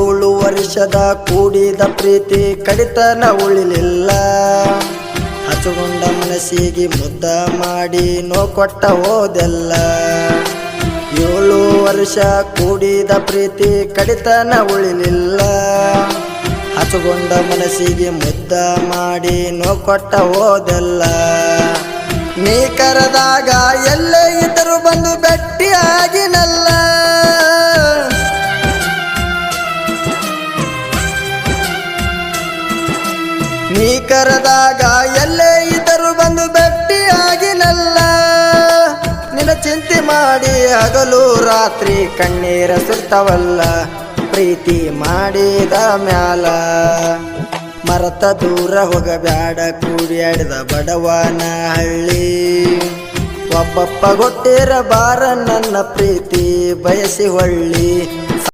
ಏಳು ವರ್ಷದ ಕೂಡಿದ ಪ್ರೀತಿ ಕಡಿತನ ಉಳಿಲಿಲ್ಲ. ಹಸುಗೊಂಡ ಮನಸ್ಸಿಗೆ ಮುದ್ದ ಮಾಡಿ ನೋ ಕೊಟ್ಟ ಹೋದೆಲ್ಲ. ಏಳು ವರ್ಷ ಕೂಡಿದ ಪ್ರೀತಿ ಕಡಿತನ ಉಳಿಲಿಲ್ಲ. ಹಸುಗೊಂಡ ಮನಸ್ಸಿಗೆ ಮುದ್ದ ಮಾಡಿ ನೋ ಕೊಟ್ಟ ಹೋದೆಲ್ಲ. ನೀ ಕರೆದಾಗ ಎಲ್ಲೇ ಇದ್ದರೂ ಬಂದು ಭೇಟಿಯಾಗಿನಲ್ಲ ನೀ ಕರೆದಾಗ ಎಲ್ಲೇ ಇದ್ದರು ಬಂದು ಭೇಟಿಯಾಗಿನಲ್ಲ ನಿನ್ನ ಚಿಂತೆ ಮಾಡಿ ಹಗಲು ರಾತ್ರಿ ಕಣ್ಣೀರ ಸುತ್ತವಲ್ಲ. ಪ್ರೀತಿ ಮಾಡಿದ ಮ್ಯಾಲ ಮರತ ದೂರ ಹೋಗಬ್ಯಾಡ ಕೂಡಿಯಾಡಿದ ಬಡವನ ಹಳ್ಳಿ. ಒಬ್ಬಪ್ಪ ಗೊತ್ತಿರ ಬಾರ ನನ್ನ ಪ್ರೀತಿ, ಬಯಸಿ ಹೊಳ್ಳಿ.